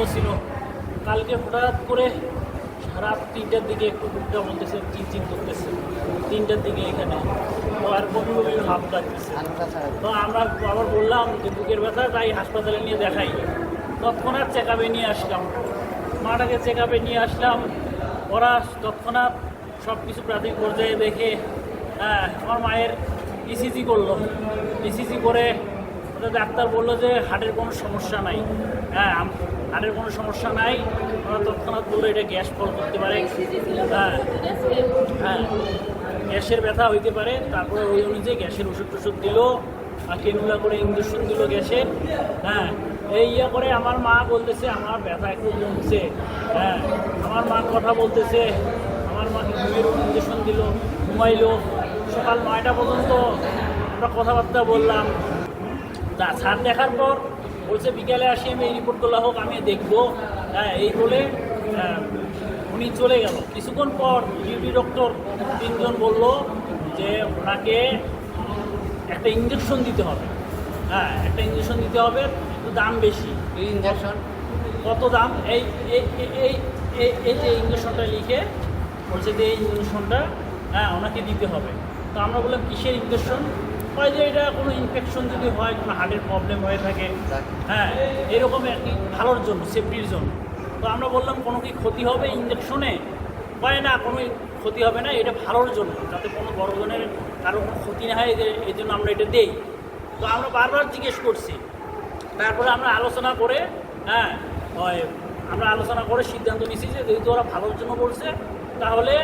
ভালো ছিল। কালকে হঠাৎ করে রাত তিনটার দিকে একটু বুকটা বলতেছে চিনচিন করতেছে। তিনটার দিকে এখানে। তো আর বমি বমি ভাব লাগতেছে তো আমরা আবার বললাম যে বুকের ব্যথা তাই হাসপাতালে নিয়ে দেখাই। তৎক্ষণাৎ চেক আপে নিয়ে আসলাম। মাটাকে চেক আপে নিয়ে আসলাম। ওরা তৎক্ষণাৎ সব কিছু প্রাথমিক পর্যায়ে দেখে হ্যাঁ আমার মায়ের ইসিজি করল। ইসিজি করে ডাক্তার বলল যে হার্টের কোনো সমস্যা নাই। হ্যাঁ হার্টের কোনো সমস্যা নাই। ওরা তৎক্ষণাৎ বলল এটা গ্যাস ফল করতে পারে। হ্যাঁ হ্যাঁ গ্যাসের ব্যথা হইতে পারে। তারপরে ওই অনুযায়ী গ্যাসের ওষুধ টষুধ দিল কেনুলা করে ইঞ্জেকশন দিল গ্যাসের হ্যাঁ এই ইয়ে করে আমার মা বলতেছে, আমার ব্যথা একটু কমছে। হ্যাঁ আমার মা কথা বলতেছে। আমার মা ঘুমের ইঞ্জেকশন দিল, ঘুমাইলো। সকাল নয়টা পর্যন্ত আমরা কথাবার্তা বললাম। তা স্যার দেখার পর বলছে বিকালে আসি আমি এই রিপোর্টগুলো হোক আমি দেখব। হ্যাঁ এই বলে হ্যাঁ, উনি চলে গেল। কিছুক্ষণ পর ডিউটি ডক্টর তিনজন বলল যে ওনাকে একটা ইঞ্জেকশন দিতে হবে। হ্যাঁ একটা ইঞ্জেকশন দিতে হবে একটু দাম বেশি। এই ইঞ্জেকশন কত দাম? এই এই এই- এই এই- এই যে ইঞ্জেকশনটা লিখে বলছে যে এই ইঞ্জেকশনটা হ্যাঁ ওনাকে দিতে হবে। তো আমরা বললাম কিসের ইঞ্জেকশন হয় যে এটা কোনো ইনফেকশন যদি হয় কোনো হার্টের প্রবলেম হয়ে থাকে। হ্যাঁ এরকম কি ভালোর জন্য সেফটির জন্য। তো আমরা বললাম কোনো কি ক্ষতি হবে ইঞ্জেকশনে হয় না কোনো ক্ষতি হবে না এটা ভালোর জন্য। যাতে কোনো বড় ধরনের কারও কোনো ক্ষতি না হয় এই জন্য আমরা এটা দেই। তো আমরা বারবার জিজ্ঞেস করছি। তারপরে আমরা আলোচনা করে হ্যাঁ আমরা আলোচনা করে সিদ্ধান্ত নিয়েছি যে যেহেতু ওরা ভালোর জন্য বলছে তাহলে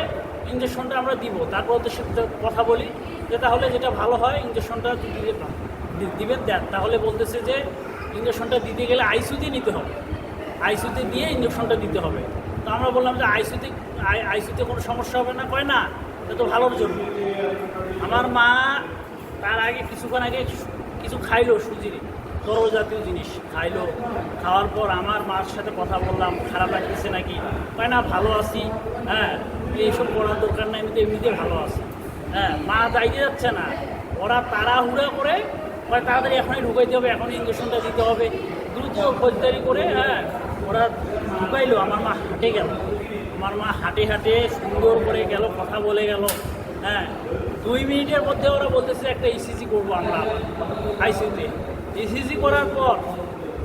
ইঞ্জেকশনটা আমরা দিব। তারপর ওদের সাথে কথা বলি। যে তাহলে যেটা ভালো হয় ইঞ্জেকশনটা দিবেন, দেন। তাহলে বলতেছে যে ইঞ্জেকশনটা দিতে গেলে আইসিউতে নিতে হবে। আইসিউতে দিয়ে ইঞ্জেকশনটা দিতে হবে। তো আমরা বললাম যে আইসিউতে আইসিউতে কোনো সমস্যা হবে না, কয় না, এটা তো ভালোর জন্য। আমার মা তার আগে কিছুক্ষণ আগে কিছু খাইলো সুজির তরল জাতীয় জিনিস খাইলো। খাওয়ার পর আমার মার সাথে কথা বললাম, খারাপ লাগতেছে নাকি? কয় না, ভালো আছি হ্যাঁ এইসব করার দরকার নাই এমনিতে এমনিতে ভালো আছি। হ্যাঁ মা যাইতে যাচ্ছে না। ওরা তাড়াহুড়া করে কয় তাড়াতাড়ি এখনই ঢুকাইতে হবে, এখনই ইঞ্জেকশনটা দিতে হবে। দ্রুত খোঁজদারি করে হ্যাঁ ওরা ঢুকাইলো। আমার মা হাঁটে গেল। আমার মা হাঁটে হাঁটে সুন্দর করে গেল, কথা বলে গেল। হ্যাঁ দুই মিনিটের মধ্যে ওরা বলতেছে, একটা ইসিজি করব আমরা আইসিউতে ইসিজি করার পর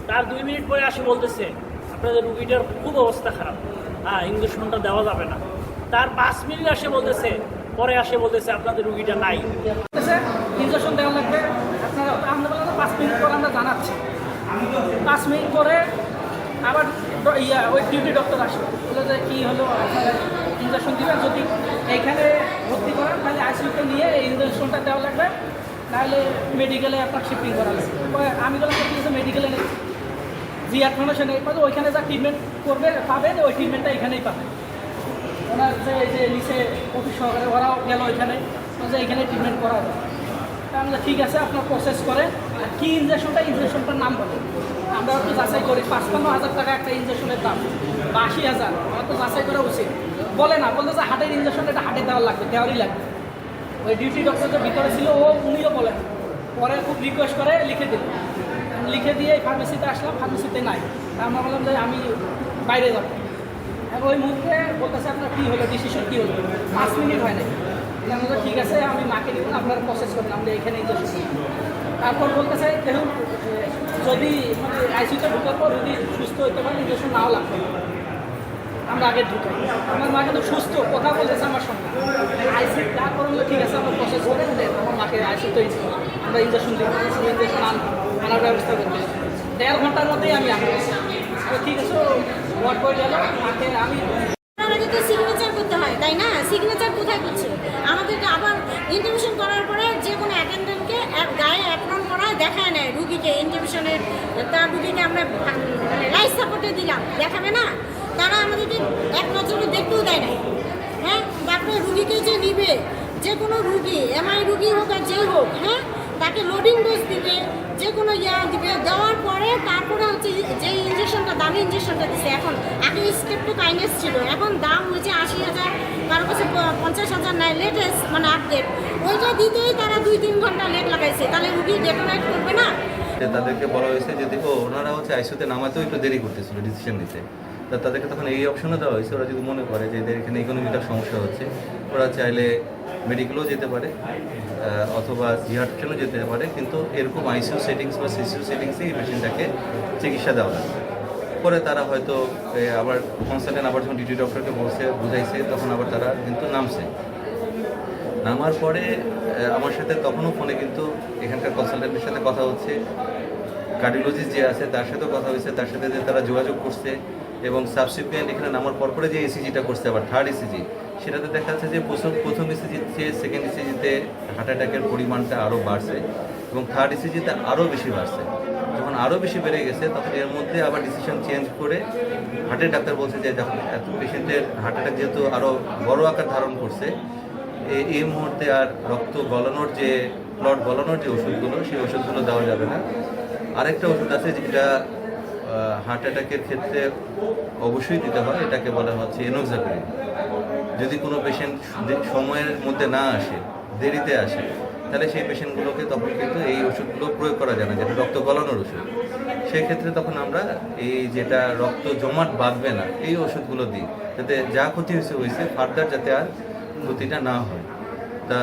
তার দুই মিনিট পরে আসে বলতেছে, আপনাদের রুগীটার খুব অবস্থা খারাপ। হ্যাঁ ইঞ্জেকশনটা দেওয়া যাবে না। তার পাঁচ মিনিট আসে বলতেছে পরে আসে বলতেছে, আপনাদের রুগীটা নাই। বলতেছে ইঞ্জেকশন দেওয়া লাগবে। আপনারা আমরা বললাম পাঁচ মিনিট পর আমরা জানাচ্ছি। পাঁচ মিনিট পরে আবার ইয়া, ওই ডিউটি ডক্টর আসবে। বলে যে, কী হলো? ইঞ্জেকশন দিবেন যদি এইখানে ভর্তি করেন, তাহলে আইসিউতে নিয়ে এই ইঞ্জেকশনটা দেওয়া লাগবে। নাহলে মেডিকেলে আপনার শিফটিং করা লাগবে। আমি বললাম, ঠিক আছে মেডিকেলে নেই। জিয়ার ফাউন্ডেশনে ওইখানে যা ট্রিটমেন্ট করবে পাবেন ওই ট্রিটমেন্টটা এখানেই পাবেন ওনার যে যে নিচে অফিস সহকারে ওরাও গেল ওইখানে যে এখানে ট্রিটমেন্ট করা হবে আমরা ঠিক আছে, আপনার প্রসেস করে, আর কী ইঞ্জেকশনটা ইঞ্জেকশনটার নাম বলে আমরা একটু যাচাই করি, পাঁচপান্ন হাজার টাকা একটা ইঞ্জেকশনের দাম বা আশি হাজার, আমরা তো যাচাই করা উচিত। বলে না, বলতে যে হাটের ইঞ্জেকশন এটা হাটে দেওয়ার লাগবে, দেওয়ারই লাগবে। ওই ডিউটি ডক্টর যে ভিতরে ছিল, ও উনিও বলেন। পরে খুব রিকোয়েস্ট করে, লিখে দিল। লিখে দিয়ে ফার্মেসিতে আসলাম ফার্মেসিতে নাই। আমরা বললাম যে আমি বাইরে যাব। ওই মুহূর্তে বলতেছে, আপনার কী হলো? ডিসিশন কী হলো? পাঁচ মিনিট হয় নাই। আমি ঠিক আছে, আমি মাকে দিব আপনারা প্রসেস করেন আমরা এখানে ইঞ্জেকশন তারপর বলতেছে, দেখুন, যদি মানে আইসিউতে ঢুকার পর যদি সুস্থ হইতে পারে ইঞ্জেকশন নাও লাগবে। আমরা আগে ঢুকাই। আমার মা কিন্তু সুস্থ, কথা বলতেছে আমার সঙ্গে। আইসি তারপর বলল ঠিক আছে, আমরা প্রসেস করে দেন, আমার মাকে আইসিউতে আমরা ইঞ্জেকশন দিব ইঞ্জেকশন আন, আনার ব্যবস্থা করব দেড় ঘণ্টার মধ্যেই আমি আনব তো ঠিক আছে করে তো সিগনেচার করতে হয়, তাই না? সিগনেচার কোথায় করছে? আমাদেরকে আবার ইন্টিমেশন করার পরে যে কোনো অ্যাটেন্ডেন্টকে গায়ে অ্যাপ্রন করায় দেখায় নেয় রুগীকে ইন্টিমেশনের তার রুগীকে আমরা মানে লাইফ সাপোর্টে দিলাম, দেখাবে না? তারা আমাদেরকে এক দেখতেও দেয় না হ্যাঁ? তারপরে রুগীকে যে নিবে, যে কোনো রুগী এমআই রুগী হোক আর যে হোক হ্যাঁ? তাকে লোডিং ডোজ দিবে, যে কোনো ইয়া দিবে। দেওয়ার পরে তারপরে হচ্ছে যে ইঞ্জেকশনটা দামি ইঞ্জেকশনটা দিচ্ছে এখন আগে স্টেপটু কাইনেস ছিল। এখন দাম হয়েছে আশি হাজার, কারও কাছে পঞ্চাশ হাজার নেয় লেটেস্ট মানে আপডেট ওইটা দিতেই তারা দুই তিন ঘণ্টা লেট লাগাইছে। তাহলে রুগী ডেটোরেট করবে না? তাদেরকে বলা হয়েছে যে, দেখো, ওনারা হচ্ছে আইসিউতে নামাতেও একটু দেরি করতেছিল ডিসিশন নিতে। তা তাদেরকে তখন এই অপশনও দেওয়া হয়েছে। ওরা যদি মনে করে যে এদের এখানে ইকোনমিক্যাল সমস্যা হচ্ছে, ওরা চাইলে মেডিকেলও যেতে পারে অথবা জিহার্টেনও যেতে পারে, কিন্তু এরকম আইসিইউ সেটিংস বা সিসিউ সেটিংসে এই পেশেন্টটাকে চিকিৎসা দেওয়া লাগে পরে তারা হয়তো আবার কনসালটেন্ট আবার যখন ডিউটি ডক্টরকে বলছে, বুঝাইছে, তখন আবার তারা কিন্তু নামছে। নামার পরে আমার সাথে তখনও ফোনে কিন্তু এখানকার কনসালটেন্টের সাথে কথা হচ্ছে। কার্ডিওলজিস্ট যে আছে, তার সাথেও কথা হয়েছে, তার সাথে যে তারা যোগাযোগ করছে এবং সাবসিকুয়েন্ট এখানে নামার পর পরে যে এসিজিটা করছে, আবার থার্ড এসিজি সেটাতে দেখা যাচ্ছে যে প্রথম প্রথম ইসিজির চেয়ে সেকেন্ড ইসিজিতে হার্ট অ্যাটাকের পরিমাণটা আরও বাড়ছে এবং থার্ড ইসিজিতে আরও বেশি বাড়ছে। যখন আরও বেশি বেড়ে গেছে, তখন এর মধ্যে আবার ডিসিশন চেঞ্জ করে হার্টের ডাক্তার বলছে যে যখন এত পেশেন্টের হার্ট অ্যাটাক যেহেতু আরও বড় আকার ধারণ করছে এই মুহূর্তে আর রক্ত গলানোর যে ব্লড গলানোর যে ওষুধগুলো, সেই ওষুধগুলো দেওয়া যাবে না। আরেকটা ওষুধ আছে যেটা হার্ট অ্যাটাকের ক্ষেত্রে অবশ্যই দিতে হয়, এটাকে বলা হচ্ছে এনোক্সাপিরিন যদি কোনো পেশেন্ট সময়ের মধ্যে না আসে, দেরিতে আসে, তাহলে সেই পেশেন্টগুলোকে তখন কিন্তু এই ওষুধগুলো প্রয়োগ করা যায় না, যেটা রক্ত গলানোর ওষুধ। সেই ক্ষেত্রে তখন আমরা এই যেটা রক্ত জমাট বাঁধবে না, এই ওষুধগুলো দিই, যাতে যা ক্ষতি হয়েছে হয়েছে ফার্দার যাতে আর ক্ষতিটা না হয়। তা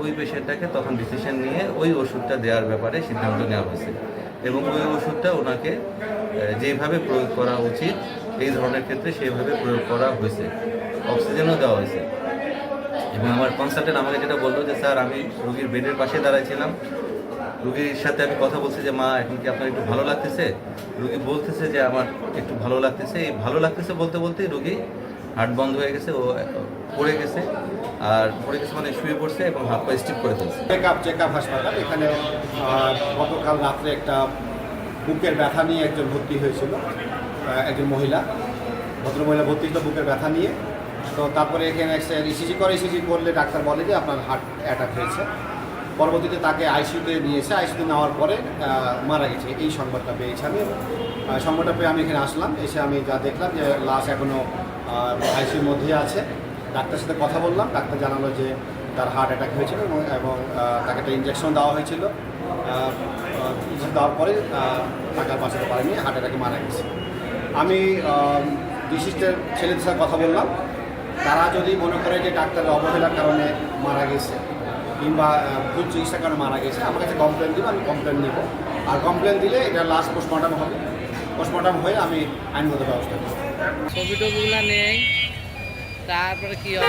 ওই পেশেন্টটাকে তখন ডিসিশন নিয়ে ওই ওষুধটা দেওয়ার ব্যাপারে সিদ্ধান্ত নেওয়া হয়েছে। এবং ওই ওষুধটা ওনাকে যেভাবে প্রয়োগ করা উচিত, এই ধরনের ক্ষেত্রে সেভাবে প্রয়োগ করা হয়েছে। অক্সিজেনও দেওয়া হয়েছে। এবং আমার কনসালটেন্ট আমাকে যেটা বলল যে, স্যার, আমি রুগীর বেডের পাশে দাঁড়াইছিলাম। রুগীর সাথে আমি কথা বলছি যে, মা, এখন কি আপনার একটু ভালো লাগতেছে? রুগী বলতেছে যে, আমার একটু ভালো লাগতেছে। এই ভালো লাগতেছে বলতে বলতেই রুগী হাট বন্ধ হয়ে গেছে, ও পড়ে গেছে। আর পড়ে গেছে মানে শুয়ে পড়ছে এবং হাত পা স্টিপ করে ফেলছে। চেক আপ চেক আপ হাসপাতাল। এখানে গতকাল রাত্রে একটা বুকের ব্যথা নিয়ে একজন ভর্তি হয়েছিল একজন মহিলা ভদ্র মহিলা ভর্তি ছিল বুকের ব্যথা নিয়ে। তো তারপরে এখানে ইসিজি করে ইসিজি করলে ডাক্তার বলে যে আপনার হার্ট অ্যাটাক হয়েছে। পরবর্তীতে তাকে আইসিউতে নিয়েছে আইসিউতে নেওয়ার পরে মারা গেছে। এই সংবাদটা পেয়েছি আমি। সংবাদটা পেয়ে আমি এখানে আসলাম। এসে আমি যা দেখলাম যে লাশ এখনও আইসিউর মধ্যে আছে। ডাক্তারের সাথে কথা বললাম। ডাক্তার জানালো যে তার হার্ট অ্যাটাক হয়েছিল এবং তাকে একটা ইঞ্জেকশন দেওয়া হয়েছিল। ইঞ্জেকশন দেওয়ার পরে আর বাঁচাতে পারেনি হার্ট অ্যাটাকে মারা গেছে। আমি বিশিষ্টের ছেলেদের সাথে কথা বললাম। তারা যদি মনে করে যে ডাক্তারের অবহেলার কারণে মারা গেছে কিংবা ভুল চিকিৎসার কারণে মারা গেছে, আমার কাছে কমপ্লেন দিব, আমি কমপ্লেন নিব। আর কমপ্লেন দিলে এটা লাস্ট পোস্টমর্টম হবে। পোস্টমর্টম হয়ে আমি আইনগত ব্যবস্থা নেব। ছবি টবিগুলো নেই, তারপরে কি হবে?